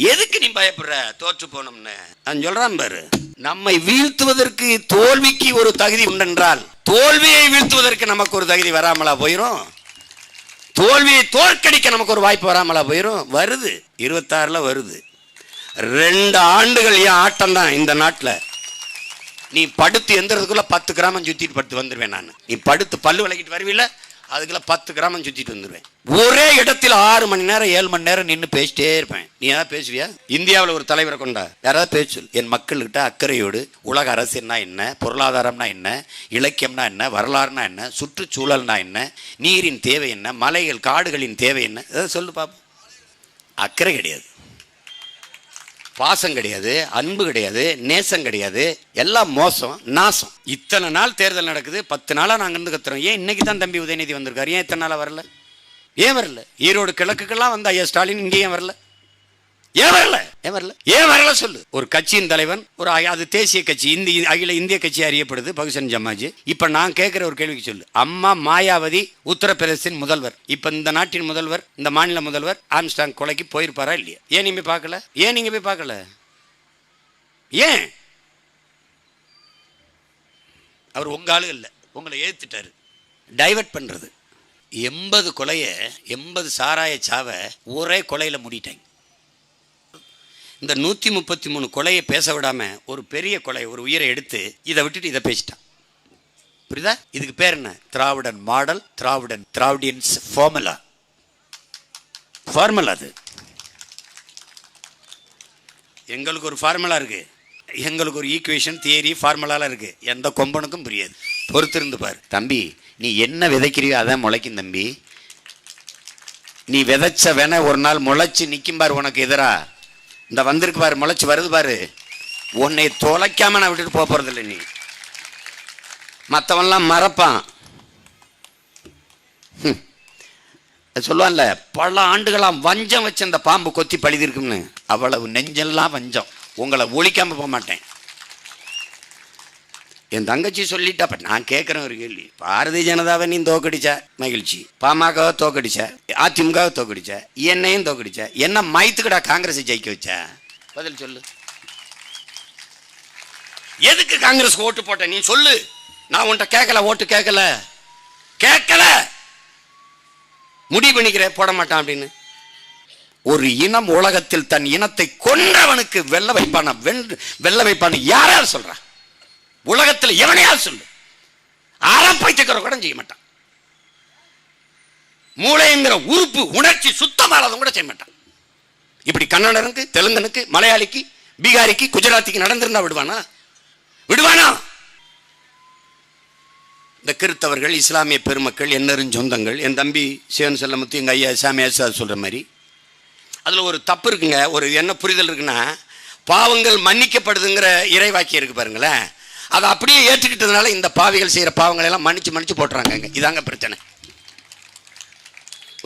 எதுக்கு நீ பயப்படுற? தோற்று போனோம்னு. நான் சொல்றான் பாரு. நம்மை வீழ்த்துவதற்கு தோல்விக்கு ஒரு தகுதி உண்டென்றால் தோல்வியை வீழ்த்துவதற்கு நமக்கு ஒரு தகுதி வராமலா போயிரும்? தோல்வியை தோற்கடிக்க நமக்கு ஒரு வாய்ப்பு வராமலா போயிரும்? வருது. இருபத்தாறுல வருது. ரெண்டு ஆண்டுகள் ஏன் ஆட்டம் தான் இந்த நாட்டில்? நீ படுத்து எந்திரத்துக்குள்ள பத்து கிராமம் சுத்திட்டு படுத்து வந்துடுவேன் நான். நீ படுத்து பல்லு விளக்கிட்டு வருவில்லை அதுக்குள்ள பத்து கிராமம் சுத்திட்டு வந்துடுவேன் ஒரே இடத்தில் ஆறு மணி நேரம் ஏழு மணி நேரம் நின்று பேசிட்டே இருப்பேன். நீ ஏதாவது பேசுவியா? இந்தியாவில் ஒரு தலைவரை கொண்டா. யாராவது பேச்சு என் மக்கள்கிட்ட அக்கறையோடு உலக அரசியல்னா என்ன பொருளாதாரம்னா என்ன இலக்கியம்னா என்ன வரலாறுனா என்ன சுற்றுச்சூழல்னா என்ன நீரின் தேவை என்ன மலைகள் காடுகளின் தேவை என்ன ஏதாவது சொல்லு பாப்போம். அக்கறை கிடையாது. பாசம் கிடையாது அன்பு கிடையாது நேசம் கிடையாது எல்லாம் மோசம் நாசம். இத்தனை நாள் தேர்தல் நடக்குது பத்து நாளாக நாங்கள் இருந்து கத்துறோம் ஏன் இன்னைக்கு தான் தம்பி உதயநிதி வந்திருக்காரு? ஏன் இத்தனை நாளாக வரல? ஏன் வரல? ஈரோடு கிழக்குக்கெல்லாம் வந்த ஐயா ஸ்டாலின் இங்கே ஏன் வரல. ஏன் வரல? ஏன் வரல? ஏன் வரல சொல்லு. ஒரு கட்சியின் தலைவன் ஒரு அது தேசிய கட்சி இந்திய அகில இந்திய கட்சி அறியப்படுது பகுசன் ஜமாஜி. இப்ப நான் கேட்கிற ஒரு கேள்விக்கு சொல்லு. அம்மா மாயாவதி உத்தரப்பிரதேசத்தின் முதல்வர். இப்ப இந்த நாட்டின் முதல்வர் இந்த மாநில முதல்வர் ஆம்ஸ்டாங் கொலைக்கு போயிருப்பாரா இல்லையா? ஏன் நீங்க போய் பார்க்கல? ஏன் நீங்க போய் பார்க்கல? ஏன்? அவர் உங்க ஆளு இல்லை. உங்களை ஏத்துட்டாரு. டைவர்ட் பண்றது. எண்பது கொலையை எண்பது சாராய சாவை ஒரே கொலையில மூடிட்டாங்க. இந்த நூற்றி முப்பத்தி மூணு கொலையை பேச விடாமல் ஒரு பெரிய கொலை ஒரு உயிரை எடுத்து இதை விட்டுட்டு இதை பேசிட்டான். புரியுதா? இதுக்கு பேர் என்ன? Dravidan model Dravidan Dravidians formula. Formula அது. எங்களுக்கு ஒரு ஃபார்முலா இருக்கு. எங்களுக்கு ஒரு ஈக்குவேஷன் தியரி ஃபார்முலாலாம் இருக்குது எந்த கொம்பனுக்கும் புரியாது. பொறுத்திருந்து பார். தம்பி நீ என்ன விதைக்கிறியோ அதான் முளைக்கும் தம்பி. நீ விதைச்ச வேண ஒரு நாள் முளைச்சி நிற்கும் பார் உனக்கு எதிராக இந்த வந்திருக்கு பாரு முளைச்சி வருது பாரு. உன்னை தொலைக்காம நான் விட்டுட்டு போக போகிறதில்ல நீ. மற்றவன்லாம் மறப்பான். சொல்லுவான்ல பல ஆண்டுகளாக வஞ்சம் வச்சு அந்த பாம்பு கொத்தி பழுதிருக்கும்னு. அவ்வளவு நெஞ்செல்லாம் வஞ்சம். உங்களை ஒழிக்காமல் போக மாட்டேன். என் தங்கச்சி சொல்லிட்டா நான் கேட்குறேன் ஒரு கேள்வி. பாரதிய ஜனதாவை நீ தோக்கடிச்ச? மகிழ்ச்சி. பாமகவை தோக்கடிச்ச? அதிமுகவை தோக்கடிச்ச? என்னையும் தோக்கடிச்ச? என்ன மைத்துக்கடா காங்கிரஸை ஜெயிக்க வச்ச? பதில் சொல்லு. எதுக்கு காங்கிரஸ் ஓட்டு போட்ட? நீ சொல்லு. நான் உன்கிட்ட கேட்கல ஓட்டு கேட்கல கேட்கல முடிவு பண்ணிக்கிறேன் போட மாட்டான் அப்படின்னு. ஒரு இனம் உலகத்தில் தன் இனத்தை கொன்றவனுக்கு வெள்ள வைப்பான வெள்ள வெல்ல வைப்பான யாராவது சொல்றான்? உலகத்தில் எவனையாவது சொல்லு? அறப்பைத்துக்கிற கூட செய்ய மாட்டான். மூளைங்கிற உறுப்பு உணர்ச்சி சுத்தமானதும் கூட செய்ய மாட்டான். இப்படி கன்னடனுக்கு தெலுங்கனுக்கு மலையாளிக்கு பீகாரிக்கு குஜராத்திக்கு நடந்திருந்தா விடுவானா? விடுவானா? இந்த கிறித்தவர்கள் இஸ்லாமிய பெருமக்கள் என்னரும் சொந்தங்கள் என் தம்பி சிவன் செல்லமுத்து எங்கள் ஐயா சாமியாசா சொல்கிற மாதிரி அதில் ஒரு தப்பு இருக்குங்க. ஒரு என்ன புரிதல் இருக்குன்னா பாவங்கள் மன்னிக்கப்படுதுங்கிற இறைவாக்கியம் இருக்கு பாருங்களேன். அதை அப்படியே ஏற்றுக்கிட்டதுனால இந்த பாவிகள் செய்கிற பாவங்களை எல்லாம் மன்னிச்சு மன்னிச்சு போட்டுறாங்க இதாங்க பிரச்சனை.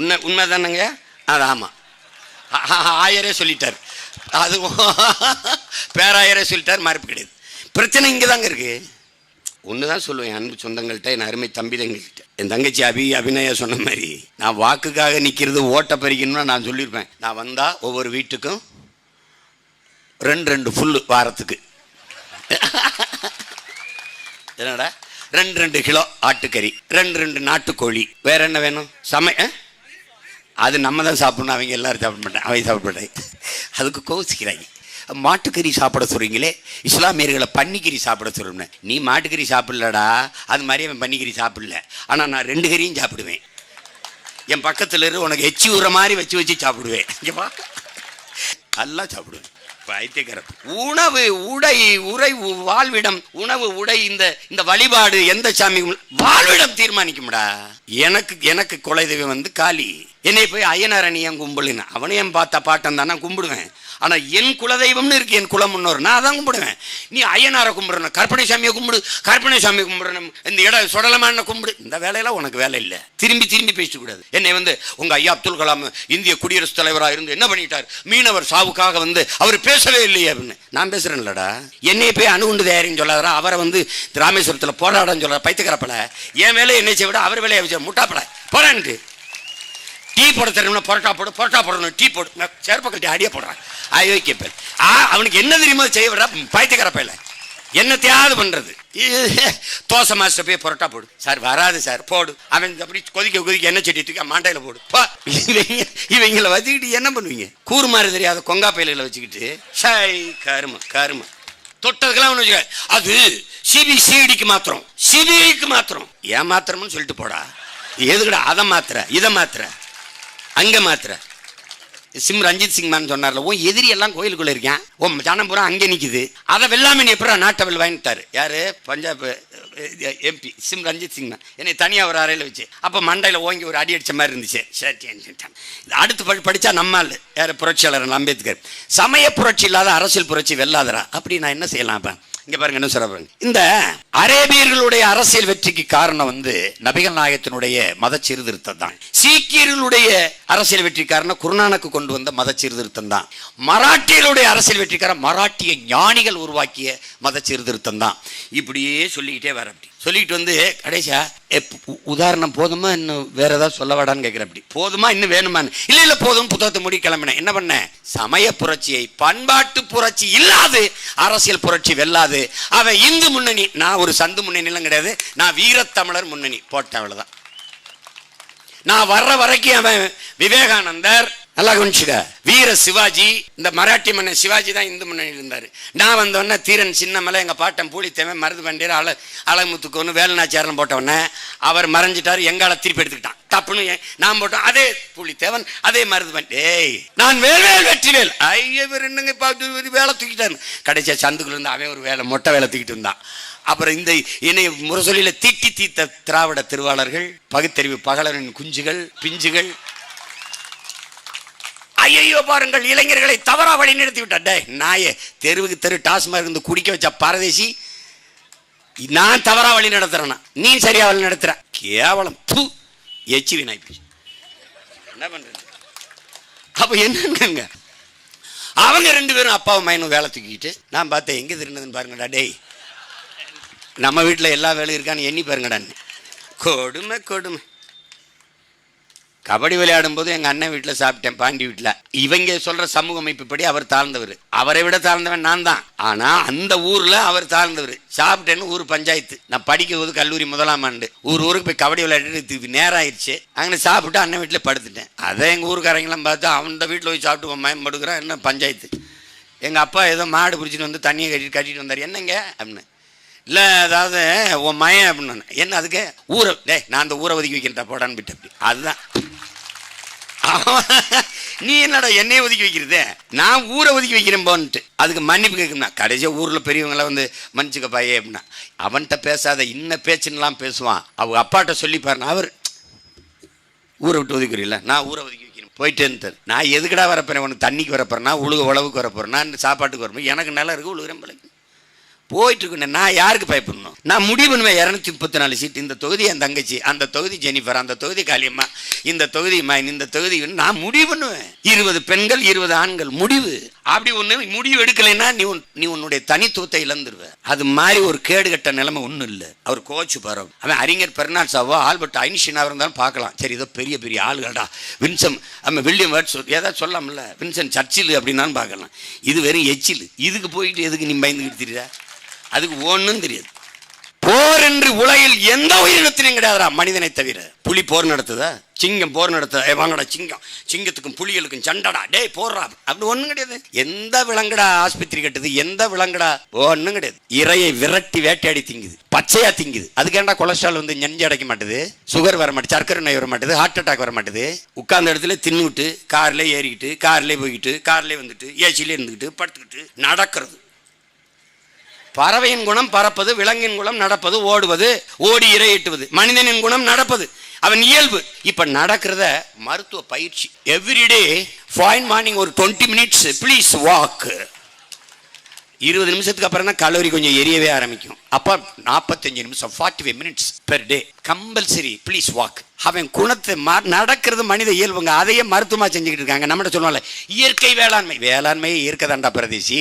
உண்மை உண்மை தானேங்க? அது ஆமாம் ஆயரே சொல்லிட்டார். அது பேராயரே சொல்லிட்டார் மறுப்பு கிடையாது. பிரச்சனை இங்கே தாங்க இருக்கு. ஒன்று தான் சொல்லுவேன் என் அன்பு சொந்தங்கள்கிட்ட என் அருமை தம்பிதங்கள்கிட்ட. என் தங்கச்சி அபி அபிநயா சொன்ன மாதிரி நான் வாக்குக்காக நிற்கிறது ஓட்ட பறிக்கணும்னு நான் சொல்லியிருப்பேன். நான் வந்தால் ஒவ்வொரு வீட்டுக்கும் ரெண்டு ரெண்டு ஃபுல்லு வாரத்துக்கு. என்னடா? ரெண்டு ரெண்டு கிலோ ஆட்டுக்கறி ரெண்டு ரெண்டு நாட்டுக்கோழி. வேற என்ன வேணும்? சமை ஆ? அது நம்ம தான் சாப்பிடணும் அவங்க எல்லாரும் சாப்பிட மாட்டேன் அவங்க சாப்பிட மாட்டாங்க அதுக்கு கோவிச்சுக்கிறாங்க. மாட்டுக்கறி சாப்பிட சொல்கிறீங்களே இஸ்லாமியர்களை பன்னிக்கறி சாப்பிட சொல்லணும் நீ மாட்டுக்கறி சாப்பிடலடா. அது மாதிரி அவன் பன்னிக்கறி சாப்பிடல. ஆனால் நான் ரெண்டு கறியும் சாப்பிடுவேன். என் பக்கத்தில் இரு உனக்கு எச்சி உற மாதிரி வச்சு வச்சு சாப்பிடுவேன். இங்க நல்லா சாப்பிடுவேன். பைத்தியக்காரன். உணவு உடை உரை வாழ்விடம். உணவு உடை இந்த இந்த வழிபாடு எந்த சாமி வாழ்விடம் தீர்மானிக்கும்டா. எனக்கு எனக்கு குலதெய்வம் வந்து காளி. என்னை போய் ஐயனார் கும்பிடுன்னு அவனையும் பார்த்த பாட்டம் தான் நான் கும்பிடுவேன். ஆனால் என் குலதெய்வம்னு இருக்கு என் குலம் முன்னோர். நான் அதான் கும்பிடுவேன். நீ ஐயனாரை கும்பிடணும் கற்பனை சாமியை கும்பிடு கற்பனை சாமியை கும்பிடணும் இந்த இடம் சுடலமான கும்பிடு. இந்த வேலையெல்லாம் உனக்கு வேலை இல்லை. திரும்பி திரும்பி பேசக்கூடாது. என்னை வந்து உங்கள் ஐயா அப்துல் கலாம் இந்திய குடியரசுத் தலைவராக இருந்து என்ன பண்ணிட்டார்? மீனவர் சாவுக்காக வந்து அவர் பேசவே இல்லையே அப்படின்னு. நான் பேசுகிறேன்லடா என்னை போய் அணுகுண்டு தயாரின்னு சொல்லாதான் அவரை வந்து ராமேஸ்வரத்தில் போராடன்னு சொல்கிறார் பைத்துக்கிறப்பல என் வேலையை என்னை செய்ய விட அவர் வேலையை வச்சு முட்டாப்பட போறான்ட்டு டீ போட தெரியணும்னா பரோட்டா போடு பரோட்டா போடணும் டீ போடு. நான் கட்டி அடியே போடுறேன். அயோக்கிய பேர் ஆ அவனுக்கு என்ன தெரியுமோ செய்ய விட பயத்துக்கிற பையில என்னத்தையாவது பண்ணுறது தோசை மாஸ்டர் போய் பரோட்டா போடு. சார் வராது சார் போடு. அவன் அப்படி கொதிக்க கொதிக்க என்ன செடி தூக்கி மாண்டையில் போடு. போ. இவங்க இவங்கள வச்சுக்கிட்டு என்ன பண்ணுவீங்க? கூறு மாதிரி தெரியாத கொங்கா பயில்களை வச்சுக்கிட்டு ஷை கரும கரும. தொட்டதுக்கெல்லாம் ஒன்று வச்சுக்க. அது சிபி சிடிக்கு மாத்திரம் சிபிஐக்கு மாத்திரம் ஏன் மாத்திரம்னு சொல்லிட்டு போடா. எதுக்கடா அதை மாத்திர இதை மாத்திர அங்கே மாத்திர சிம் ரஞ்சித் சிங் மேன் சொன்னார்ல உன் எதிரி எல்லாம் கோயிலுக்குள்ள இருக்கேன் உன் ஜனம் பூரா அங்கே நிற்குது அதை வெள்ளாமணி நீ நாட்டை நாட்டவில் வாங்கிட்டாரு யாரு? பஞ்சாப் எம்பி சிம் ரஞ்சித் சிங் தான் என்னை தனியாக ஒரு அறையில் வச்சு. அப்போ மண்டையில் ஓங்கி ஒரு அடி அடிச்ச மாதிரி இருந்துச்சு. சரி அடுத்து படி படித்தா நம்மால் யார்? புரட்சியாளர் அம்பேத்கர். சமய புரட்சி இல்லாத அரசியல் புரட்சி வெல்லாதரா? அப்படி நான் என்ன செய்யலாம் அப்போ? இங்கே பாருங்க என்ன சொல்ல பாருங்க இந்த அரேபியர்களுடைய அரசியல் வெற்றிக்கு காரணம் வந்து நபிகள் நாயகத்தினுடைய மத சீர்திருத்தம் தான். சீக்கியர்களுடைய அரசியல் வெற்றி காரணம் குருநானக்கு கொண்டு வந்த மத சீர்திருத்தம் தான். மராட்டியர்களுடைய அரசியல் வெற்றிக்காரன் மராட்டிய ஞானிகள் உருவாக்கிய மத சீர்திருத்தம் தான். இப்படியே சொல்லிக்கிட்டே வர அப்படி. சொல்லிட்டு வந்து கடைசியா உதாரணம் போதுமா? இன்னும் வேற ஏதாவது சொல்ல வாடான்னு கேட்குற அப்படி. போதுமா? இன்னும் வேணுமான்னு. இல்ல இல்ல போதும். புத்தகத்தை முடி கிளம்பினேன். என்ன பண்ணேன் சமய புரட்சியை பண்பாட்டு புரட்சி இல்லாது அரசியல் புரட்சி வெல்லாது. அவன் இந்து முன்னணி. நான் ஒரு சந்து முன்னணிலாம் கிடையாது. நான் வீரத்தமிழர் முன்னணி. போட்டேன் அவ்வளவுதான். நான் வர்ற வரைக்கும் அவன் விவேகானந்தர் நல்லா கவனிச்சுக்க. வீர சிவாஜி இந்த மராட்டி மன்னன் சிவாஜி தான் இந்து முன்னணியில் இருந்தார். நான் வந்தோடனே தீரன் சின்னமலை எங்கள் பாட்டன் பூலித்தேவன் மருது பண்டியர் அல அழகுமுத்துக்கோன்னு வேலுநாச்சியாரம் போட்டவொடனே அவர் மறைஞ்சிட்டார் எங்கால திருப்பி எடுத்துக்கிட்டான். தப்புன்னு நான் போட்டோம் அதே பூலித்தேவன் அதே மருது பண்டேய் நான் வேல்வேல் வெற்றிவேல் ஐயோ இவர் என்னங்க பார்த்து வேலை தூக்கிட்டாரு. கடைசியா சந்துக்குள்ள இருந்து அவன் ஒரு வேலை மொட்டை வேலை தூக்கிட்டு இருந்தான் அப்புறம் இந்த இணைய முரசொலியில் தீட்டி தீத்த திராவிட திருவாளர்கள் பகுத்தறிவு பகலரின் குஞ்சுகள் பிஞ்சுகள் ஐயையோ பாருங்கள் இளைஞர்களை தவறா வழி நிறுத்தி விட்டார் டேய் நாயே தெருவுக்கு தெரு டாஸ்மாக இருந்து குடிக்க வச்ச பரதேசி நான் தவறா வழி நடத்துறேன்னா நீ சரியா வழி நடத்துற கேவலம். பூ எச்சி வினாய்ப்பி என்ன பண்றது? அப்போ என்னங்க அவங்க ரெண்டு பேரும் அப்பாவும் மயனும் வேலை தூக்கிட்டு நான் பார்த்தேன் எங்கே திருந்ததுன்னு பாருங்கடா டேய். நம்ம வீட்டில் எல்லா வேலையும் இருக்கான்னு எண்ணி பாருங்கடான்னு. கொடுமை கொடுமை. கபடி விளையாடும் போது எங்க அண்ணன் வீட்டில் சாப்பிட்டேன் பாண்டி வீட்டில். இவங்க சொல்ற சமூக அமைப்புப்படி அவர் தாழ்ந்தவர். அவரை விட தாழ்ந்தவன் நான் தான். ஆனா அந்த ஊர்ல அவர் தாழ்ந்தவர். சாப்பிட்டேன்னு ஊர் பஞ்சாயத்து. நான் படிக்கும் போது கல்லூரி முதலாம் ஆண்டு. ஊர் ஊருக்கு போய் கபடி விளையாடிட்டு நேரம் ஆயிடுச்சு அங்கே சாப்பிட்டு அண்ணன் வீட்டில் படுத்துட்டேன். அதை எங்க ஊருக்காரங்களாம் பார்த்து அவன் வீட்டில் போய் சாப்பிட்டு உன் மயம் படுக்கிறான் என்ன பஞ்சாயத்து? எங்க அப்பா ஏதோ மாடு பிடிச்சிட்டு வந்து தண்ணியை கட்டிட்டு கட்டிட்டு வந்தார். என்னங்க? அப்படின்னு. இல்லை அதாவது உன் மயம் அப்படின்னு. என்ன அதுக்கு? ஊரை டே நான் அந்த ஊரை ஒதுக்கி வைக்கிறேன் போடான்னு விட்டு அப்படி அதுதான். நீ என்னடா என்னைய ஒதுக்கி வைக்கிறது? நான் ஊரை ஒதுக்கி வைக்கிறேன்போன்ட்டு. அதுக்கு மன்னிப்பு கேட்கும்னா கடைசியாக ஊரில் பெரியவங்களாம் வந்து மன்னிச்சுக்க பையே அப்படின்னா அவன்கிட்ட பேசாத இன்ன பேச்சுன்னெலாம் பேசுவான். அவங்க அப்பாட்ட சொல்லி பாருங்க அவர் ஊரை விட்டு ஒதுக்குறீல்ல நான் ஊரை ஒதுக்கி வைக்கிறேன் போயிட்டேன்னு நான் எதுக்கடா வரப்போறேன்? உனக்கு தண்ணிக்கு வரப்போறேன்னா உழுக உழவுக்கு வரப்போறேன் நான் சாப்பாட்டுக்கு வரப்போ எனக்கு நல்லா இருக்குது உழுகுறேன் பிள்ளைக்கு போயிட்டு இருக்கேன் நான் யாருக்கு பயப்படணும்? நான் முடிவு பண்ணுவேன் இரநூத்தி முப்பத்தி நாலு சீட் இந்த தொகுதி என் தங்கச்சி அந்த தொகுதி ஜெனிஃபர் அந்த தொகுதி காளியம்மா இந்த தொகுதி மைன் இந்த தொகுதி நான் முடிவு பண்ணுவேன் இருபது பெண்கள் இருபது ஆண்கள் முடிவு. அப்படி ஒன்று முடிவு எடுக்கலைன்னா நீ உன் நீ உன்னுடைய தனித்துவத்தை இழந்துருவ. அது மாதிரி ஒரு கேடுகட்ட நிலைமை ஒன்றும் இல்லை. அவர் கோச்சு பாரு. அவன் அறிஞர் பெர்னாட்ஸாவோ ஆல்பர்ட் ஐன்ஸ்டீனாக இருந்தாலும் பார்க்கலாம். சரி ஏதோ பெரிய பெரிய ஆளுகள்டா. வின்சம் நம்ம வில்லியம் வேர்ட்ஸ் ஏதாவது சொல்லாமல்ல வின்சன் சர்ச்சில் அப்படின்னாலும் பார்க்கலாம். இது வெறும் எச்சில். இதுக்கு போயிட்டு எதுக்கு நீ பயந்துக்கிட்டு தெரியுதா அதுக்கு ஒன்றும் தெரியாது. போர் என்று உலகில் எந்த உயிரினத்திலும் கிடையாதுடா மனிதனை தவிர. புலி போர் நடத்துதா? சிங்கம் போர் நடத்துதா? ஏ வாங்கடா சிங்கம். சிங்கத்துக்கும் புலிகளுக்கும் சண்டடா. டேய் போடுறா அப்படி ஒன்றும் கிடையாது. எந்த விலங்குடா ஆஸ்பத்திரி கட்டுது? எந்த விலங்குடா? ஒன்றும் கிடையாது. இறையை விரட்டி வேட்டையாடி திங்குது. பச்சையா திங்குது. அதுக்கேண்டா கொலஸ்ட்ரால் வந்து நெஞ்சு அடைக்க மாட்டுது? சுகர் வர மாட்டேது சர்க்கரை நோய் வர மாட்டுது ஹார்ட் அட்டாக் வர மாட்டேது. உட்கார்ந்த இடத்துல தின்னுட்டு கார்லேயே ஏறிக்கிட்டு கார்லேயே போய்கிட்டு கார்லேயே வந்துட்டு ஏசிலே இருந்துக்கிட்டு படுத்துக்கிட்டு நடக்கிறது. பறவையின் குணம் பறப்பது விலங்கின் குணம் நடப்பது ஓடுவது ஓடி இரையிட்டுவது மனிதனின் குணம் நடப்பது. அவன் இயல்பு. இப்ப நடக்கிறத மருத்துவ பயிற்சி. எவ்ரிடே ஃபைன் மார்னிங் ஒரு டுவெண்ட்டி மினிட்ஸ் ப்ளீஸ் வாக் இருபது நிமிஷத்துக்கு அப்புறம் தான் கலோரி கொஞ்சம் எரியவே ஆரம்பிக்கும். அப்போ நாற்பத்தஞ்சு நிமிஷம் forty five minutes per day compulsory please walk அவன் குணத்தை ம நடக்கிறது மனித இயல்புங்க. அதையே மருத்துவமாக செஞ்சுக்கிட்டு இருக்காங்க. நம்மகிட்ட சொல்லுவாங்கல்ல இயற்கை வேளாண்மை. வேளாண்மையே இயற்கை தாண்டா பிரதேசி.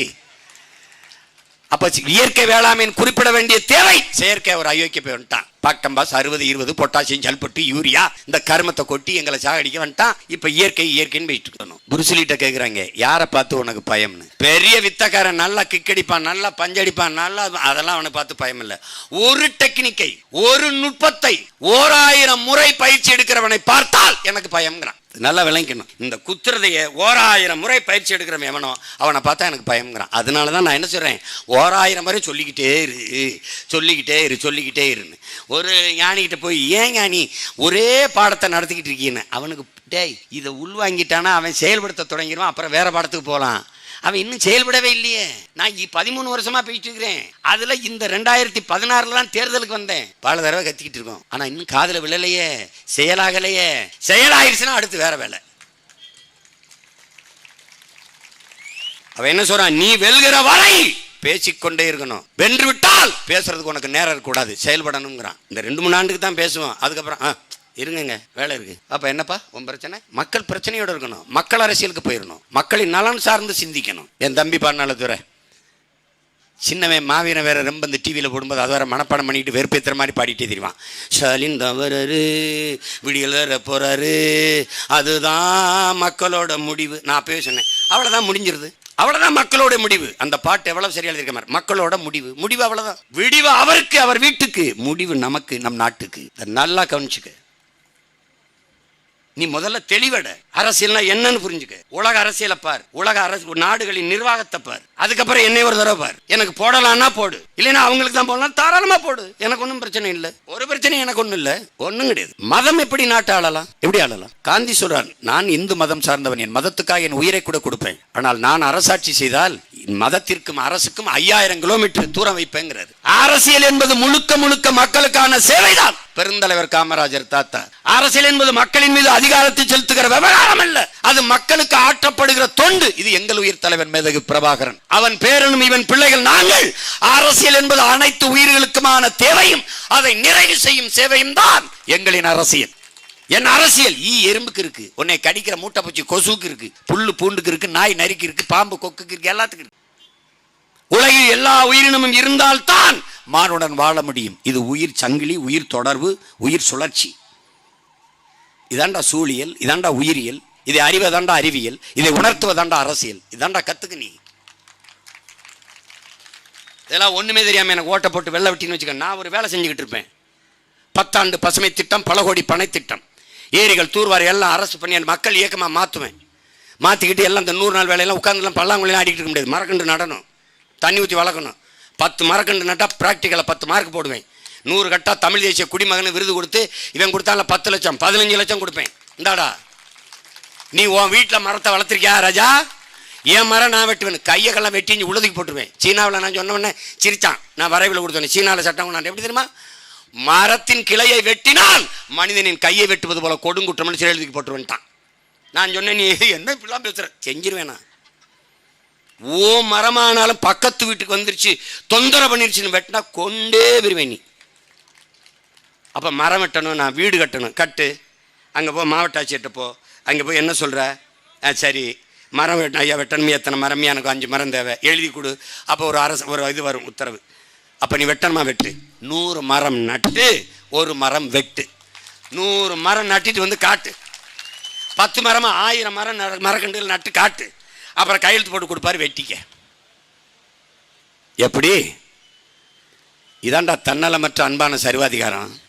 அப்ப இயற்கை வேளாண்மையின் குறிப்பிட வேண்டிய தேவை. செயற்கை ஒரு அயோக்கிய போய் வந்துட்டான். பாக்டம்பாஸ் அறுபது இருபது பொட்டாசியம் சல்பட்டு யூரியா இந்த கருமத்தை கொட்டி எங்களை சாகடிக்க வந்துட்டான். இப்ப இயற்கை இயற்கைன்னு போயிட்டு இருக்கணும் புருசிலிட்ட கேக்குறாங்க. யாரை பார்த்து உனக்கு பயம்னு? பெரிய வித்தக்காரன் நல்லா கிக்கடிப்பான் நல்லா பஞ்சடிப்பான் நல்லா அதெல்லாம் அவனை பார்த்து பயம் இல்ல. ஒரு டெக்னிக்கை ஒரு நுட்பத்தை ஓராயிரம் முறை பயிற்சி எடுக்கிறவனை பார்த்தால் எனக்கு பயம்ங்கிறான். நல்லா விளங்கிக்கணும். இந்த குத்துறதைய ஓராயிரம் முறை பயிற்சி எடுக்கிற எவனோ அவனை பார்த்தா எனக்கு பயம்ங்கிறான். அதனால தான் நான் என்ன சொல்கிறேன் ஓராயிரம் முறை சொல்லிக்கிட்டே இரு சொல்லிக்கிட்டே இரு சொல்லிக்கிட்டே இருன்னு. ஒரு ஞானிகிட்ட போய் ஏன் ஞானி ஒரே பாடத்தை நடத்திக்கிட்டு இருக்கீன்னு? அவனுக்கு டேய் இதை உள்வாங்கிட்டானா அவன் செயல்படுத்த தொடங்கிடுவான் அப்புறம் வேறு பாடத்துக்கு போகலாம் அவன் இன்னும் செயல்படவே இல்லையே. நான் இ- பதிமூணு வருஷமா போயிட்டு இருக்கிறேன் அதுல இந்த ரெண்டாயிரத்தி பதினாறுல தான் தேர்தலுக்கு வந்தேன். பல தடவை கத்திக்கிட்டு இருக்கோம். ஆனா இன்னும் காதல விழலையே. செயலாகலையே. செயலாயிருச்சுன்னா அடுத்து வேற வேலை. அவன் என்ன சொல்றான்? நீ வெல்கிற வரை பேசிக்கொண்டே இருக்கணும். வென்று விட்டால் பேசுறதுக்கு உனக்கு நேரம் இருக்கக்கூடாது. செயல்படணுங்கிறான் இந்த ரெண்டு மூணு ஆண்டுக்கு தான் பேசுவான். அதுக்கப்புறம் ஆ இருங்கங்க வேலை இருக்கு. அப்ப என்னப்பா? உன் பிரச்சனை? மக்கள் பிரச்சனையோட இருக்கணும். மக்கள் அரசியலுக்கு போயிடணும். மக்களின் நலன் சார்ந்து சிந்திக்கணும். என் தம்பி பாடினால துறை. சின்னவன் மாவீரன் வேற ரொம்ப இந்த டிவியில் போடும்போது அது வேற மனப்பாடம் பண்ணிட்டு வெறுப்பேற்றுற மாதிரி பாடிட்டே தெரியுவான் ஸ்டாலின் தவறாரு விடியல் வேற போறாரு. அதுதான் மக்களோட முடிவு. நான் அப்பவே சொன்னேன். அவ்வளோதான் முடிஞ்சிருது. அவ்வளோதான் மக்களோட முடிவு. அந்த பாட்டு எவ்வளோ சரியாக இருக்க மாதிரி மக்களோட முடிவு. முடிவு அவ்வளோதான் விடிவு அவருக்கு அவர் வீட்டுக்கு. முடிவு நமக்கு நம் நாட்டுக்கு. நல்லா கவனிச்சுக்க. நீ முதல்ல தெளிவட. அரசியல்னா என்னன்னு புரிஞ்சுக்க. உலக அரசியலை பார். உலக அரசு நாடுகளின் நிர்வாகத்தை பார். அதுக்கப்புறம் என்னை ஒரு தடவை பார். எனக்கு போடலாம்னா போடு. இல்லைன்னா அவங்களுக்கு தான் போடலாம். தாராளமா போடு. எனக்கு ஒன்றும் பிரச்சனை இல்லை. ஒரு பிரச்சனை எனக்கு ஒன்றும் இல்லை. ஒன்றும் கிடையாது. மதம் எப்படி நாட்டை ஆளலாம்? எப்படி ஆளலாம்? காந்தி சொல்றார் நான் இந்து மதம் சார்ந்தவன். என் மதத்துக்காக என் உயிரை கூட கொடுப்பேன். ஆனால் நான் அரசாட்சி செய்தால் மதத்திற்கும் அரசுக்கும் ஐயாயிரம் கிலோமீட்டர் தூரம் வைப்பேங்கிறாரு. அரசியல் என்பது முழுக்க முழுக்க மக்களுக்கான சேவைதான். பெருந்தலைவர் காமராஜர் தாத்தா அரசியல் என்பது மக்களின் மீது அதிகாரத்தை செலுத்துகிற விவகாரம் அல்ல. அது மக்களுக்கு ஆற்றப்படுகிற தொண்டு. இது எங்கள் உயிர் தலைவர் மேதகு பிரபாகரன். அவன் பேரனும் இவன் பிள்ளைகள் நாங்கள். அரசியல் என்பது அனைத்து உயிர்களுக்குமான தேவையும் அதை நிறைவு செய்யும் சேவையும் தான் எங்களின் அரசியல். என் அரசியல் ஈ எறும்புக்கு இருக்கு. உன்னை கடிக்கிற மூட்டை பூச்சி கொசுக்கு இருக்கு. புல்லு பூண்டுக்கு இருக்கு. நாய் நரிக்கு இருக்கு. பாம்பு கொக்குக்கு இருக்கு. எல்லாத்துக்கும் இருக்கு. உலகில் எல்லா உயிரினமும் இருந்தால்தான் மானுடன் வாழ முடியும். இது உயிர் சங்கிலி உயிர் தொடர்பு உயிர் சுழற்சி. இதாண்டா சூழியல் இதாண்டா உயிரியல் இதை அறிவதாண்டா அறிவியல் இதை உணர்த்துவதாண்டா அரசியல். இதாண்டா கத்துக்கு நீ. இதெல்லாம் ஒண்ணுமே தெரியாம எனக்கு ஓட்ட போட்டு வெள்ளை வெட்டின்னு வச்சுக்க நான் ஒரு வேலை செஞ்சுக்கிட்டு இருப்பேன். பத்தாண்டு பசுமை திட்டம் பல கோடி பனை திட்டம். ஏரிகள் தூர்வாரி எல்லாம் அரசு பண்ணி என் மக்கள் இயக்கமாக மாற்றுவேன் மாற்றிக்கிட்டு எல்லாம் இந்த நூறு நாள் வேலையெல்லாம் உட்காந்துலாம் பல்லாங்குழிலாம் ஆடிக்கிட்டு இருக்க முடியாது. மரக்கண்டு நடனம் தண்ணி ஊற்றி வளர்க்கணும். பத்து மரக்கன்று நட்டால் ப்ராக்டிக்கலாக பத்து மார்க் போடுவேன். நூறு கட்டா தமிழ் தேசிய குடிமகன் விருது கொடுத்து இவன் கொடுத்தால பத்து லட்சம் பதினஞ்சு லட்சம் கொடுப்பேன். இந்தாடா. நீ உன் வீட்டில் மரத்தை வளர்த்துருக்கியா ராஜா? என் மரம் நான் வெட்டுவேன். கையெல்லாம் வெட்டி இஞ்சி உழுதுக்கு போட்டுருவேன். சீனாவில் நான் சொன்ன உடனே சிரிச்சான். நான் வரைவில் கொடுத்தேன் சீனாவில் சட்டம் நான் எப்படி தெரியுமா? மரத்தின் கிளையை வெட்டினால் மனிதனின் கையை வெட்டுவது போல கொடுங்குற்றம்னு சிறை போட்டுருவேன்ட்டான். நான் சொன்னேன் நீ என்ன இப்படிலாம் பேசுகிறேன் செஞ்சிருவேன் நான். ஓ மரமானாலும் பக்கத்து வீட்டுக்கு வந்துருச்சு தொந்தரவு பண்ணிருச்சுன்னு வெட்டினா கொண்டே வருவேன் நீ. அப்போ மரம் வெட்டணும் நான் வீடு கட்டணும். கட்டு. அங்கே போ மாவட்ட ஆட்சியர்கிட்ட போ. அங்கே போய் என்ன சொல்கிற ஆ சரி. மரம் வெட்டணும் ஐயா வெட்டணும் எத்தனை மரம்? எனக்கு அஞ்சு மரம் தேவை. எழுதி கொடு. அப்போ ஒரு அரசு ஒரு இது வரும் உத்தரவு. அப்போ நீ வெட்டணுமா? வெட்டு. நூறு மரம் நட்டு ஒரு மரம் வெட்டு. நூறு மரம் நட்டிட்டு வந்து காட்டு. பத்து மரமாக ஆயிரம் மரம் மரக்கண்டுகள் நட்டு காட்டு. அப்புறம் கையெழுத்து போட்டு கொடுப்பாரு வெட்டிக்க. எப்படி? இதாண்டா தன்னலமற்ற அன்பான சர்வாதிகாரம்.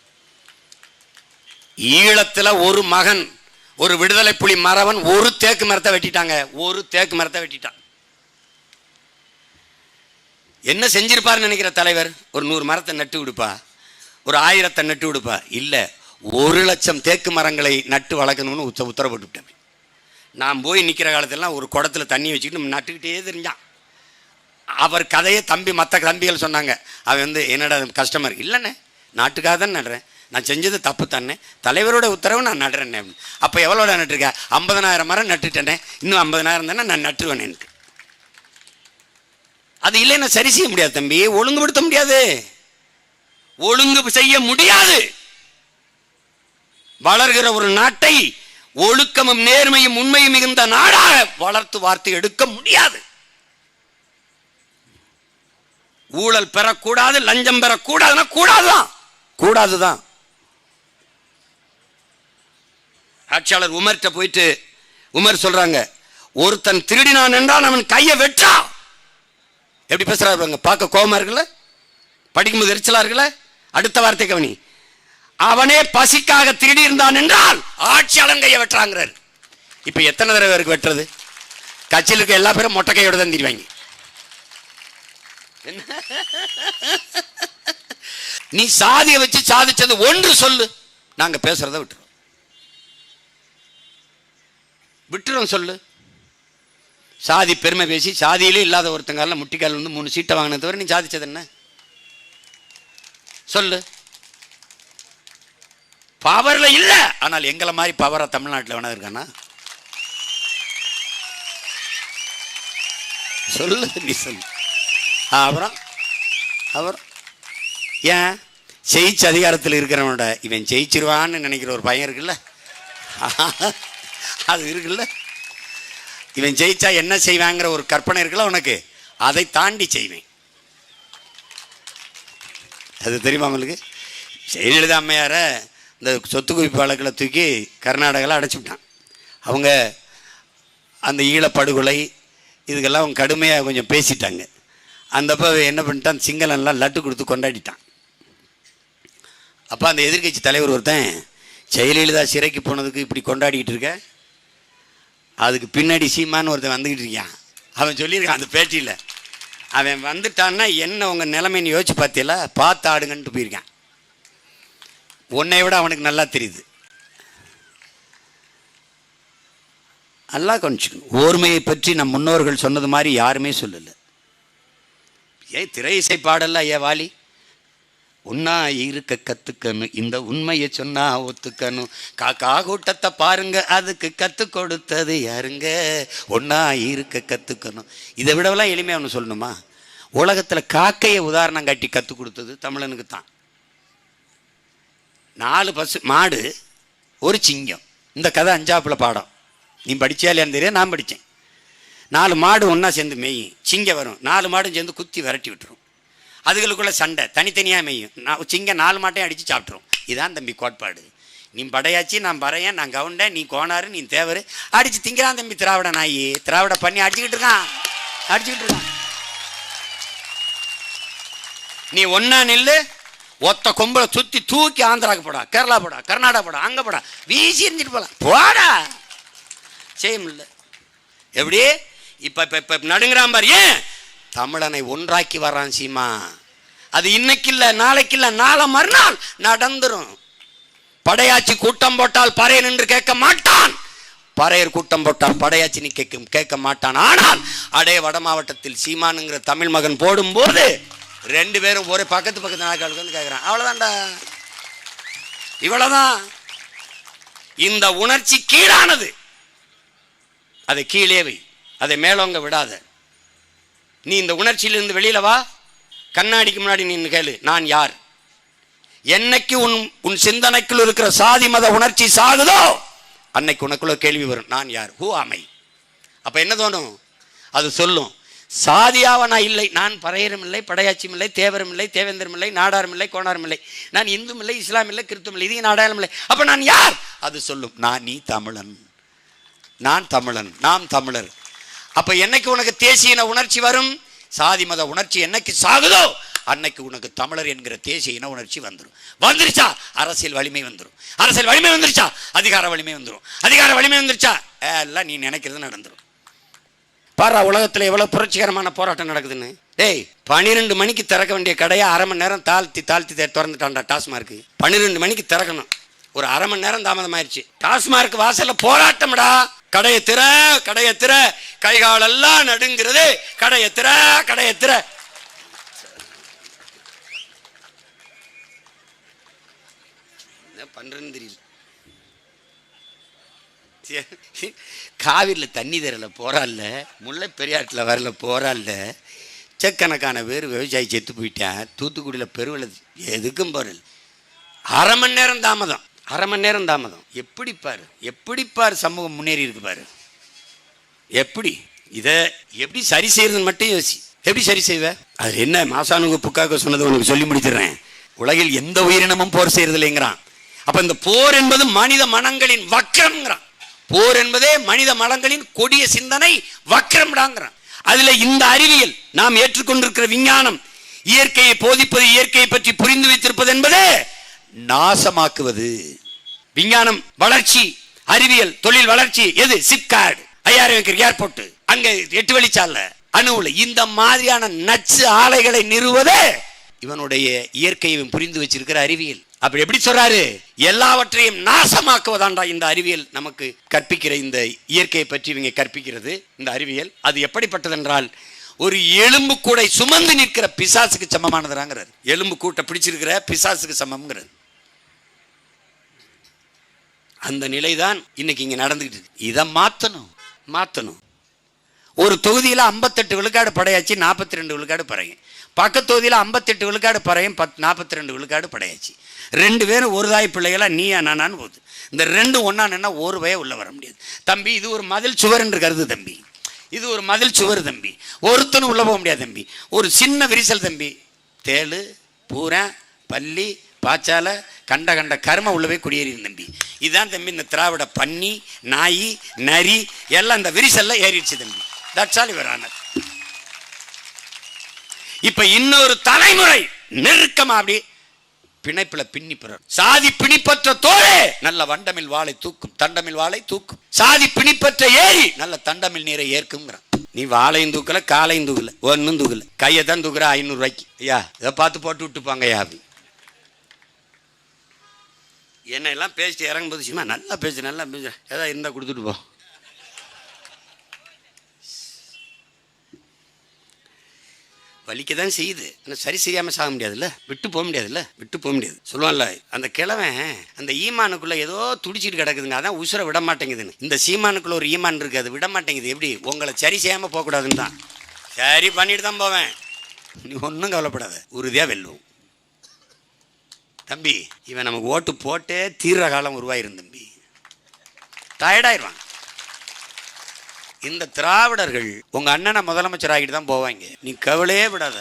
ஈழத்துல ஒரு மகன் ஒரு விடுதலை புலி மறவன் ஒரு தேக்கு மரத்தை வெட்டிட்டாங்க. ஒரு தேக்கு மரத்தை வெட்டிட்டான். என்ன செஞ்சிருப்பாருன்னு நினைக்கிற தலைவர்? ஒரு நூறு மரத்தை நட்டு விடுப்பா. ஒரு ஆயிரத்தை நட்டு விடுப்பா. இல்ல ஒரு லட்சம் தேக்கு மரங்களை நட்டு வளர்க்கணும்னு உத்த உத்தரவு விட்டுவிட்டேன் நான் போய் நிற்கிற காலத்திலலாம் ஒரு குடத்தில் தண்ணி வச்சுக்கிட்டு நட்டுக்கிட்டே தெரிஞ்சான் அவர் கதையை தம்பி மற்ற தம்பிகள் சொன்னாங்க. அவன் வந்து என்னடா கஸ்டமர் இல்லைண்ணே நாட்டுக்காக தான் நடுறேன். நான் செஞ்சது தப்பு தானே. தலைவரோட உத்தரவு நான் நடுறேன்னே அப்போ எவ்வளோ நட்டுருக்கேன் ஐம்பதனாயிரம் மரம் நட்டுட்டேனே இன்னும் ஐம்பதனாயிரம் தானே நான் நட்டுருவேன் எனக்கு. அது இல்லைன்னா சரி செய்ய முடியாது தம்பி. ஒழுங்குபடுத்த முடியாது. ஒழுங்கு செய்ய முடியாது. வளர்கிற ஒரு நாட்டை ஒழுக்கமும் நேர்மையும் உண்மையும் மிகுந்த நாடாக வளர்த்து வார்த்து எடுக்க முடியாது. ஊழல் பெறக்கூடாது லஞ்சம் பெறக்கூடாதுன்னா கூடாதுதான். கூடாதுதான். ஆட்சியாளர் உமர்கிட்ட போயிட்டு உமர் சொல்றாங்க ஒருத்தன் திருடினான் என்றால் அவன் கையை வெற்றா எப்படி பேசுறாரு பார்க்க கோபமா இருக்குல்ல? படிக்கும்போது எரிச்சலா இருக்குல்ல? அடுத்த வார்த்தை கவனி அவனே பசிக்காக திருடி இருந்தான் என்றால் ஆட்சியாளன் கையை வெட்டுறாங்கிறாரு. இப்ப எத்தனை தடவை இருக்கு வெட்டுறது? கட்சியில் இருக்க எல்லா பேரும் மொட்டை கையோட தான் திரிவாங்க. நீ சாதியை வச்சு சாதிச்சது ஒன்று சொல்லு. நாங்க பேசுறத விட்டுருவோம் விட்டுரும் சொல்லு. சாதி பெருமை பேசி சாதியிலே இல்லாத ஒருத்தங்கால முட்டிக்கால் வந்து மூணு சீட்டை வாங்கினது தவிர நீ சாதிச்சது என்ன? சொல்லு. பவர்ல இல்ல. ஆனால் எங்களை மாதிரி பவரா தமிழ்நாட்டில் வேணா இருக்கானா? சொல்லு நீ சொல்லு. அப்புறம்? அப்புறம்? ஏன்? ஜெயிச்ச அதிகாரத்தில் இருக்கிறவனோட இவன் ஜெயிச்சிருவான்னு நினைக்கிற ஒரு பையன் இருக்குல்ல? அது இருக்குல்ல? இவன் ஜெயிச்சா என்ன செய்வாங்கிற ஒரு கற்பனை இருக்குல்ல உனக்கு? அதை தாண்டி செய்வேன். அது தெரியுமா உங்களுக்கு? ஜெயலலிதா அம்மையார இந்த சொத்து குவிப்பு வழக்கில் தூக்கி கர்நாடகாவில் அடைச்சி விட்டான் அவங்க அந்த ஈழப்படுகொலை இதுக்கெல்லாம் அவங்க கடுமையாக கொஞ்சம் பேசிட்டாங்க. அந்தப்போ என்ன பண்ணிட்டான்? சிங்களன்லாம் லட்டு கொடுத்து கொண்டாடிட்டான். அப்போ அந்த எதிர்க்கட்சி தலைவர் ஒருத்தன் ஜெயலலிதா சிறைக்கு போனதுக்கு இப்படி கொண்டாடிக்கிட்டு இருக்க? அதுக்கு பின்னாடி சீமான்னு ஒருத்தன் வந்துக்கிட்டு இருக்கான். அவன் சொல்லியிருக்கான் அந்த பேட்டியில். அவன் வந்துட்டான்னா என்ன உங்கள் நிலைமைன்னு யோசிச்சு பார்த்தீங்களா பார்த்து ஆடுங்கன்ட்டு போயிருக்கான். உன்னை விட அவனுக்கு நல்லா தெரியுது. நல்லா கவனிச்சுக்கணும். ஓர்மையை பற்றி நம் முன்னோர்கள் சொன்னது மாதிரி யாருமே சொல்லலை. ஏன் திரை இசை பாடலாம் ஏ வாலி? உன்னா இருக்க கற்றுக்கணும் இந்த உண்மையை சொன்னா ஒத்துக்கணும். காக்கா கூட்டத்தை பாருங்க அதுக்கு கற்றுக் கொடுத்தது யாருங்க? ஒன்னா இருக்க கற்றுக்கணும் இதை விடவெல்லாம் எளிமையாக ஒன்று சொல்லணுமா? உலகத்தில் காக்கையை உதாரணம் காட்டி கற்றுக் கொடுத்தது தமிழனுக்கு தான் நாலு பசு மாடு ஒரு சிங்கம். இந்த கதை அஞ்சாப்பில் பாடம். நீ படிச்சியா இல்லையான்னு தெரியாது நான் படித்தேன் நாலு மாடு ஒன்றா சேர்ந்து மேயும். சிங்கம் வரும். நாலு மாடும் சேர்ந்து குத்தி விரட்டி விட்டுரும். அதுகளுக்குள்ள சண்டை. தனித்தனியாக மேயும். நான் சிங்கம் நாலு மாட்டையும் அடித்து சாப்பிட்ரும் இதான் தம்பி கோட்பாடு. நீ படையாச்சி நான் பறையன் நான் கவுண்டேன் நீ கோனாரு நீ தேவர். அடித்து திங்கிறான் தம்பி திராவிட நாய். திராவிட பண்ணி அடிச்சுக்கிட்டு இருக்கான். அடிச்சுக்கிட்டு இருக்கான். நீ ஒன்னா நில்லு ஒத்த கொம்பளை சுற்றி தூக்கி ஆந்திராக்கு போடா கேரளா போடா கர்நாடகா போடா அங்கே போடா. வீசி இருந்துட்டு போகலாம் போடா. செய்ய முடியல எப்படி? இப்போ இப்போ இப்போ நடுங்கிறான் பாரு. ஏன்? தமிழனை ஒன்றாக்கி வர்றான் சீமா. அது இன்னைக்கு இல்லை நாளைக்கு இல்லை நாளை மறுநாள் நடந்துரும். படையாச்சி கூட்டம் போட்டால் பறையன் என்று கேட்க மாட்டான். பறையர் கூட்டம் போட்டால் படையாச்சி நீ கேட்க கேட்க மாட்டான். ஆனால் அடே வட மாவட்டத்தில் சீமானுங்கிற தமிழ் மகன் போடும்போது ரெண்டு பேரும் ஒரே பக்கத்து பக்கத்து நாட்களுக்கு வந்து கேட்குறான் அவ்வளோதான்டா இவ்வளோதான் இந்த உணர்ச்சி கீழானது. அதை கீழே வை. அதை மேலோங்க விடாத. நீ இந்த உணர்ச்சியிலிருந்து வெளியில வா. கண்ணாடிக்கு முன்னாடி நின்று கேளு. நான் யார்? என்னைக்கு உன் உன் சிந்தனைக்குள் இருக்கிற சாதி மத உணர்ச்சி சாகுதோ அன்னைக்கு உனக்குள்ள கேள்வி வரும். நான் யார்? ஹூ ஆமை அப்போ என்ன தோணும்? அது சொல்லும். சாதியாக நான் இல்லை. நான் பறையரும் இல்லை படையாட்சியும் இல்லை தேவரும் இல்லை தேவேந்தரும் இல்லை நாடாரும் இல்லை கோணாரும் இல்லை. நான் இந்தும் இல்லை இஸ்லாம் இல்லை கிறிஸ்துவம் இல்லை இதையும் நாடாரும் இல்லை. அப்போ நான் யார்? அது சொல்லும். நான் நீ தமிழன். நான் தமிழன். நாம் தமிழர். அப்போ என்னைக்கு உனக்கு தேசிய உணர்ச்சி வரும்? சாதி மத உணர்ச்சி என்னைக்கு சாகுதோ அன்னைக்கு உனக்கு தமிழர் என்கிற தேசிய இன உணர்ச்சி வந்துடும் வந்துருச்சா? அரசியல் வலிமை வந்துடும் அரசியல் வலிமை வந்துருச்சா? அதிகார வலிமை வந்துடும் அதிகார வலிமை வந்துருச்சா? எல்லாம் நீ நினைக்கிறது நடந்துடும் பாரா உலகத்தில் எவ்வளோ புரட்சிகரமான போராட்டம் நடக்குதுன்னு? டேய் பன்னிரெண்டு மணிக்கு திறக்க வேண்டிய கடையை அரை மணி நேரம் தாழ்த்தி தாழ்த்தி திறந்துட்டான்டா டாஸ்மார்க்கு. பன்னிரெண்டு மணிக்கு திறக்கணும். ஒரு அரை மணி நேரம் தாமதமாயிருச்சு. டாஸ்மார்க் வாசல்ல போராட்டம்டா. கடையை திற கடையை திற. கைகாலெல்லாம் நடுங்கிறது. கடையை திற கடையை திற. என்ன பண்றேன்னு தெரியல. காவிரியில் தண்ணி தரல போறாள்ல முல்லை பெரியாற்றில் வரல போறாள்ல. லட்சக்கணக்கான பேர் விவசாயி செத்து போயிட்டேன் தூத்துக்குடியில் பெருவெள்ள எதுக்கும் போறல அரை மணி நேரம் தாமதம். அரை மணி நேரம் தாமதம். எப்படி பாரு? எப்படி பாரு சமூகம் முன்னேறி இருக்கு பாரு? எப்படி? இதை எப்படி சரி செய்யறதுன்னு மட்டும் யோசி. எப்படி சரி செய்வ? அது என்ன மாசானுங்க புக்காக்க சொன்னதை உனக்கு சொல்லி முடிச்சிடுறேன். உலகில் எந்த உயிரினமும் போர் செய்யறதில்லைங்கிறான். அப்போ இந்த போர் என்பது மனித மனங்களின் வக்கரம்ங்கிறான். போர் என்பதே மனித மலங்களின் கொடிய சிந்தனை வக்கரம்டாங்கிறான். அதுல இந்த அறிவியல் நாம் ஏற்றுக்கொண்டிருக்கிற விஞ்ஞானம் இயற்கையை போதிப்பது இயற்கையை பற்றி புரிந்து வைத்திருப்பது என்பது நாசமாக்குவது. விஞ்ஞானம் வளர்ச்சி அறிவியல் தொழில் வளர்ச்சி எது? சிப்கார்டு ஐயாயிரம் ஏர்போர்ட் அங்க எட்டு வழிச்சால அணுவுல. இந்த மாதிரியான நச்சு ஆலைகளை நிறுவதே இவனுடைய இயற்கையை இவன் புரிந்து வச்சிருக்கிற அறிவியல். அப்படி எப்படி சொல்றாரு? எல்லாவற்றையும் நாசமாக்குவதாண்டா இந்த அறிவியல் நமக்கு கற்பிக்கிற இந்த இயற்கையை பற்றி இவங்க கற்பிக்கிறது இந்த அறிவியல். அது எப்படிப்பட்டதென்றால் ஒரு எலும்பு கூடை சுமந்து நிற்கிற பிசாசுக்கு சமமானதுறாங்கிறார் எலும்பு கூட்டை பிடிச்சிருக்கிற பிசாசுக்கு சமம்ங்கிறது அந்த நிலைதான் இன்னைக்கு இங்க நடந்துகிட்டு இருக்கு. இதை மாத்தணும் மாத்தணும். ஒரு தொகுதியில் ஐம்பத்தெட்டு விழுக்காடு படையாச்சு நாற்பத்தி ரெண்டு விழுக்காடு பறையும் பக்கத்தொகுதியில் ஐம்பத்தெட்டு விழுக்காடு பறையும் பத் நாற்பத்தி ரெண்டு விழுக்காடு படையாச்சு. ரெண்டு பேரும் ஒரு தாய் பிள்ளைகளாக நீ நானான்னு போகுது. இந்த ரெண்டு ஒன்றா நின்னா ஒரு வய உள்ளே வர முடியாது. தம்பி இது ஒரு மதில் சுவர் என்று கருது தம்பி. இது ஒரு மதில் சுவர் தம்பி. ஒருத்தனும் உள்ளே போக முடியாது தம்பி. ஒரு சின்ன விரிசல் தம்பி. தேளு பூரா பள்ளி பாச்சாலை கண்ட கண்ட கர்ம உள்ளவே போய் குடியேறியும் தம்பி. இதுதான் தம்பி இந்த திராவிட பன்னி நாய் நரி எல்லாம் இந்த விரிசல்ல ஏறிடுச்சு தம்பி. தட்ஸ் ஆல் இவர் இப்ப இன்னொரு தலைமுறை நெருக்கமா அப்படி பிணைப்புல பின்னி சாதி பிணிப்பற்ற தோழே நல்ல வண்டமில் வாழை தூக்கும் தண்டமில் வாழை தூக்கும். சாதி பிணிப்பற்ற ஏரி நல்ல தண்டமில் நீரை ஏற்குங்கிறான் நீ வாழையும் தூக்கல காலையும் தூக்கல ஒன்னும் தூக்கல. கையை தான் தூக்குற ஐநூறு ரூபாய்க்கு. ஐயா இதை பார்த்து போட்டு விட்டுப்பாங்க ஐயா அப்படி. என்ன எல்லாம் பேசிட்டு இறங்கும்போது சும்மா நல்லா பேசு நல்லா பேசு. ஏதாவது இருந்தால் கொடுத்துட்டு போ. வலிக்க தான் செய்யுது. ஆனால் சரி செய்யாமல் சாக முடியாதுல்ல? விட்டு போக முடியாதுல்ல? விட்டு போக முடியாது. சொல்லுவான்ல அந்த கிழவன் அந்த ஈமானுக்குள்ளே ஏதோ துடிச்சிட்டு கிடக்குதுங்க. அதான் உசுரை விட மாட்டேங்குதுன்னு. இந்த சீமானுக்குள்ளே ஒரு ஈமான் இருக்குது அது விட மாட்டேங்குது. எப்படி? உங்களை சரி செய்யாமல் போகக்கூடாதுன்னு தான். சரி பண்ணிட்டு தான் போவேன். நீ ஒன்றும் கவலைப்படாத. உறுதியாக வெல்லுவோம் தம்பி இவன் நமக்கு ஓட்டு போட்டே தீர்ற காலம் உருவாயிரும் தம்பி. டயர்டாயிருவான் இந்த திராவிடர்கள் உங்க அண்ணனை முதலமைச்சர் ஆகிட்டு தான் போவாங்க. நீ கவலையே விடாத.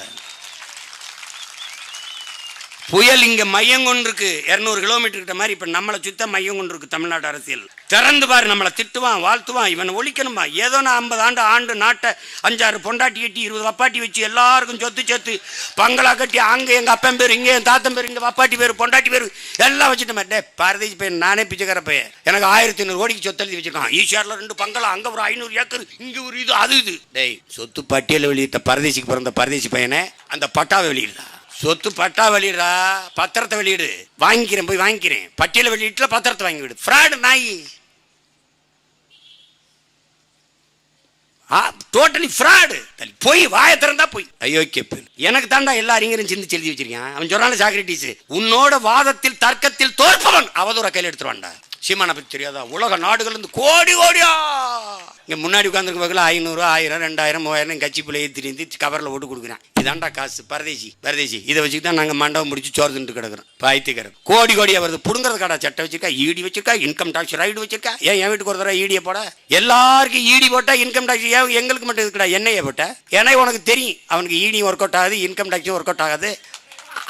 புயல் இங்கே மையம் கொண்டிருக்கு. இரநூறு கிலோமீட்டர் கிட்ட மாதிரி இப்போ நம்மளை சுத்த மையம் கொண்டிருக்கு தமிழ்நாடு அரசியல். திறந்து பாரு நம்மளை திட்டுவான் வாழ்த்துவான் இவனை ஒழிக்கணுமா ஏதோ நான் ஐம்பது ஆண்டு ஆண்டு நாட்டை அஞ்சாறு பொண்டாட்டி கட்டி இருபது வப்பாட்டி வச்சு எல்லாருக்கும் சொத்து சேர்த்து பங்களா கட்டி அங்கே எங்கள் அப்பன் பேர் இங்கே என் தாத்தன் பேர் இங்கே வப்பாட்டி பேர் பொண்டாட்டி பேர் எல்லாம் வச்சுட்டு மாட்டேன். பாரதேஜ் பையன் நானே பிச்சைக்கார பையன். எனக்கு ஆயிரத்தி ஐநூறு கோடிக்கு சொத்து எழுதி வச்சிருக்கான். ஈஷியார்ல ரெண்டு பங்களா அங்கே ஒரு ஐநூறு ஏக்கர் இங்கே ஒரு இது அது இது. டேய் சொத்து பட்டியல வெளியிட்ட பரதேசிக்கு பிறந்த பரதேசி பையனை அந்த பட்டாவை வெளியிடுதா சொத்து பட்டா வெளியிடா பத்திரத்தை வெளியிடு. வாங்கிக்கிறேன் போய் வாங்கிக்கிறேன். பட்டியல வெளியிட்டுல பத்திரத்தை வாங்கி விடு. ஃப்ராடு நாய். டோட்டலி ஃப்ராடு போய் வாய திறந்தா போய். அயோக்கிய பெண் எனக்கு தாண்டா எல்லா அறிஞரும் சிந்திச்சு எழுதி வச்சிருக்கேன். அவன் சொல்றான சாக்ரட்டிஸ் உன்னோட வாதத்தில் தர்க்கத்தில் தோற்பவன். அவதூற கையில் எடுத்துருவான்டா. சீமான பத்தி தெரியாதா? உலக நாடுகள் இருந்து கோடி கோடியா! இங்கே முன்னாடி உட்காந்துருக்க பக்கத்தில் ஐநூறு ஆயிரம் ரெண்டாயிரம் மூவாயிரம் கட்சி பிள்ளையை திரிந்து கவரில் ஓட்டு கொடுக்குறேன். இதாண்டா காசு. பரதேசி பரதேசி இதை வச்சுட்டு தான் நாங்கள் மண்டபம் முடிச்சு சோறு தின்ட்டு கிடக்குறோம். பாய்த்துக்கிறோம். கோடி கோடி வருது. புடுங்குறது கடா சட்டை வச்சிருக்கா ஈடி வச்சிருக்கா இன்கம் டாக்ஸ் ரைடு வச்சிருக்கா? ஏன் என் வீட்டுக்கு ஒரு தடவை ஈடியை போட? எல்லாருக்கும் ஈடி போட்டா இன்கம் டாக்ஸ் ஏன் எங்களுக்கு மட்டும் இருக்கடா என்னையே போட்ட? ஏன்னா உனக்கு தெரியும் அவனுக்கு ஈடியும் ஒர்க் அவுட் ஆகுது இன்கம் டாக்ஸும் ஒர்க் அவுட் ஆகாது.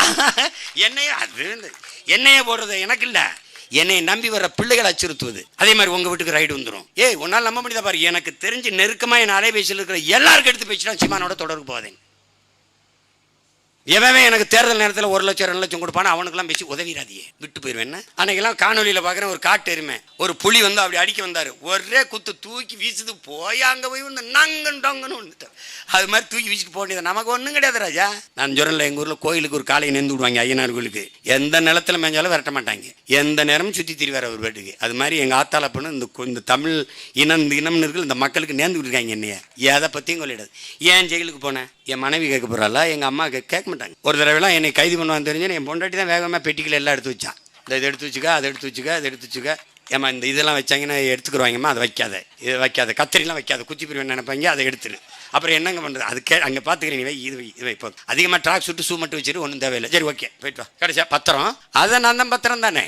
என்னையே அது என்னையே போடுறது எனக்கு இல்லை. என்னை நம்பி வர பிள்ளைகளை அச்சுறுத்துவது. அதே மாதிரி உங்க வீட்டுக்கு ரைடு வந்துடும் ஏய் உன்னால் நம்ப முடியாத பாரு? எனக்கு தெரிஞ்சு நெருக்கமாக என் அலைபேசியில் இருக்கிற எல்லாருக்கும் எடுத்து பேசினா சீமானோட தொடர்பு போதேன் எவன் எனக்கு தேர்தல் நேரத்தில் ஒரு லட்சம் ரெண்டு லட்சம் கொடுப்பானோ அவனுக்குலாம் பேசி உதவிடாதியே விட்டு போயிடுவேன் அன்னைக்கெல்லாம் காணொலியில் பார்க்குறேன் ஒரு காட்டு எருமை. ஒரு புலி வந்து அப்படி அடிக்க வந்தார். ஒரே குத்து தூக்கி வீசுது போய் அங்கே போய் வந்து நங்கன் டொங்கன்னு வந்துட்டேன் அது மாதிரி தூக்கி வீசிட்டு போக வேண்டியது. நமக்கு ஒன்றும் கிடையாது ராஜா. நான் சொல்கிறேன் எங்கள் ஊரில் கோயிலுக்கு ஒரு காலையை நேர்ந்து விடுவாங்க ஐயனார் கோயிலுக்கு. எந்த நிலத்தில் மேஞ்சாலும் விரட்ட மாட்டாங்க. எந்த நேரமும் சுற்றி திரிவார் அவர் வீட்டுக்கு அது மாதிரி எங்கள் ஆத்தால பொண்ணு இந்த இந்த தமிழ் இனம் இந்த இனம்னு இருக்கிற இந்த மக்களுக்கு நேர்ந்து விட்டுருக்காங்க என்னைய. எதை பற்றியும் கொள்ளிடாது ஏன் ஜெயிலுக்கு போனேன் என் மனைவி கேட்க போகிறாளா எங்கள் அம்மா கேட்க மாட்டாங்க. ஒரு தடவைலாம் என்னை கைது பண்ணுவான்னு தெரிஞ்சு என் பொண்டாட்டி தான் வேகமாக பெட்டிக்கில் எல்லாம் எடுத்து வச்சான் இந்த இதை எடுத்து வச்சுக்க அதை எடுத்து வச்சுக்க அதை எடுத்து வச்சுக்க. ஏம்மா இந்த இதெல்லாம் வச்சாங்கன்னா எடுத்துக்கிறவாங்கம்மா அதை வைக்காத. இது வைக்காத. கத்திரிலாம் வைக்காத. குச்சி பிரிவு நினைப்பாங்க? அதை எடுத்துரு. அப்புறம் என்னங்க பண்ணுறது அது கே அங்கே பார்த்துக்கிறேன் நீ வை இது வை இது இப்போ அதிகமாக ட்ராக் சுட்டு ஷூ மட்டும் வச்சுட்டு ஒன்றும் தேவையில்லை. சரி ஓகே போயிட்டு வா. கிடைச்சா பத்திரம். அதை நான் தான் பத்திரம் தானே?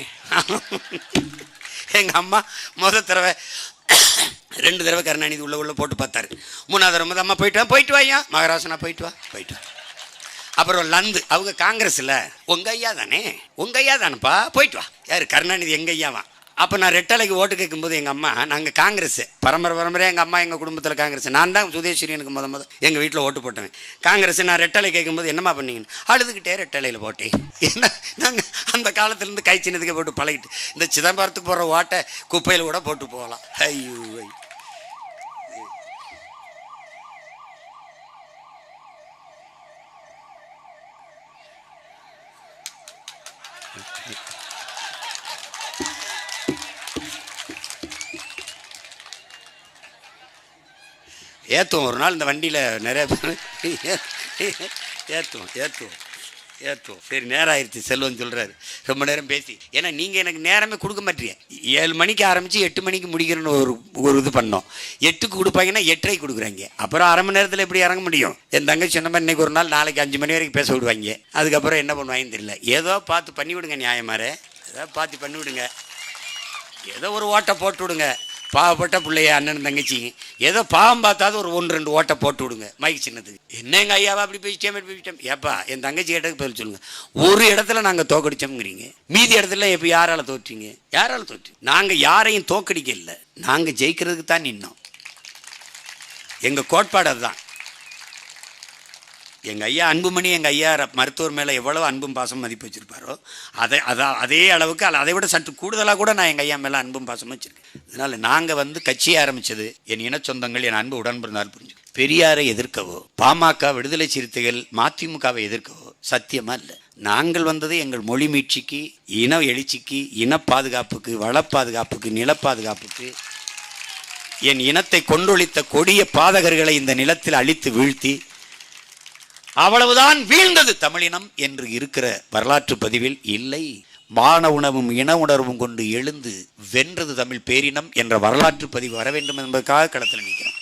எங்கள் அம்மா முத தடவை ரெண்டு தடவை கருணாநிதி உள்ள உள்ள போட்டு பார்த்தாரு. மூணாவது தடவை அம்மா போயிட்டு வா போயிட்டு வாயா மகராசனா போயிட்டு வா போயிட்டு வா. அப்புறம் லந்து. அவங்க காங்கிரஸில் உங்க ஐயா தானே? உங்க ஐயா தானேப்பா? போயிட்டு வா. யார்? கருணாநிதி எங்க ஐயாவா அப்போ நான் ரெட்டலைக்கு ஓட்டு கேட்கும்போது எங்கள் அம்மா நாங்கள் காங்கிரஸ். பரம்பரை பரம்பரையாக எங்கள் அம்மா எங்கள் குடும்பத்தில் காங்கிரஸ். நான் தான் சுதேஸ்வரியனுக்கு முத முத எங்கள் வீட்டில் ஓட்டு போட்டேன் காங்கிரஸ் நான் ரெட்டலை கேட்கும்போது என்னம்மா பண்ணீங்கன்னு? அழுதுகிட்டே ரெட்டலையில் போட்டேன். என்ன? நாங்கள் அந்த காலத்துலேருந்து கை சின்னதுக்கே போட்டு பழகிட்டு இந்த சிதம்பரத்துக்கு போகிற ஓட்டை குப்பையில் கூட போட்டு போகலாம். ஐயோ ஐயோ. ஏற்றுவோம் ஒரு நாள் இந்த வண்டியில் நிறைய பேர் ஏற்றுவோம் ஏற்றுவோம் ஏற்றுவோம் சரி நேரம் ஆயிடுச்சு செல்வன் சொல்கிறாரு ரொம்ப நேரம் பேசி. ஏன்னா நீங்கள் எனக்கு நேரமே கொடுக்க மாட்டீங்க. ஏழு மணிக்கு ஆரம்பித்து எட்டு மணிக்கு முடிக்கிறேன்னு ஒரு ஒரு இது பண்ணோம். எட்டுக்கு கொடுப்பாங்கன்னா எட்டரை கொடுக்குறாங்க. அப்புறம் அரை மணி நேரத்தில் எப்படி இறங்க முடியும்? என் தங்கச்சி சொன்ன மாதிரி ஒரு நாள் நாளைக்கு அஞ்சு மணி வரைக்கும் பேச விடுவாங்க. அதுக்கப்புறம் என்ன பண்ணுவாங்கன்னு தெரியல. ஏதோ பார்த்து பண்ணி விடுங்க நியாயமாரு. ஏதோ பார்த்து பண்ணி விடுங்க. ஏதோ ஒரு ஓட்டை போட்டு விடுங்க. பாவப்பட்ட பிள்ளைய அண்ணன் தங்கச்சிங்க ஏதோ பாவம் பார்த்தாது ஒரு ஒன்று ரெண்டு ஓட்டை போட்டு விடுங்க. மைக் சின்னதுக்கு என்ன எங்கள் ஐயாவா அப்படி பேசிட்டேன் அப்படி பேசிட்டேன் ஏப்பா என் தங்கச்சி கேட்டதுக்கு பதில் சொல்லுங்க. ஒரு இடத்துல நாங்கள் தோக்கடிச்சோம்ங்கிறீங்க. மீதி இடத்துல இப்போ யாரால தோற்றீங்க? யாரால தோற்று நாங்கள் யாரையும் தோக்கடிக்க இல்லை நாங்கள் ஜெயிக்கிறதுக்கு தான் நின்னோம். எங்கள் கோட்பாடு அதுதான். எங்கள் ஐயா அன்புமணி எங்கள் ஐயா மருத்துவர் மேலே எவ்வளோ அன்பும் பாசம் மதிப்பு வச்சுருப்பாரோ அதை அதான் அதே அளவுக்கு அதை விட சற்று கூடுதலாக கூட நான் எங்கள் ஐயா மேலே அன்பும் பாசம் வச்சுருக்கேன். அதனால் நாங்கள் வந்து கட்சியை ஆரம்பித்தது என் இனச்சொந்தங்கள் என் அன்பு உடன்பிறந்தால் புரிஞ்சு பெரியாரை எதிர்க்கவோ பாமக விடுதலை சிறுத்தைகள் மதிமுகவை எதிர்க்கவோ சத்தியமாக இல்லை. நாங்கள் வந்தது எங்கள் மொழி மீட்சிக்கு இன எழுச்சிக்கு இன பாதுகாப்புக்கு வள பாதுகாப்புக்கு நில பாதுகாப்புக்கு. என் இனத்தை கொண்டொழித்த கொடிய பாதகர்களை இந்த நிலத்தில் அழித்து வீழ்த்தி அவ்வளவுதான் வீழ்ந்தது தமிழினம் என்று இருக்கிற வரலாற்று பதிவில் இல்லை. மான உணவும் இன உணர்வும் கொண்டு எழுந்து வென்றது தமிழ் பேரினம் என்ற வரலாற்று பதிவு வர வேண்டும் என்பதற்காக களத்தில் நிற்கிறோம்.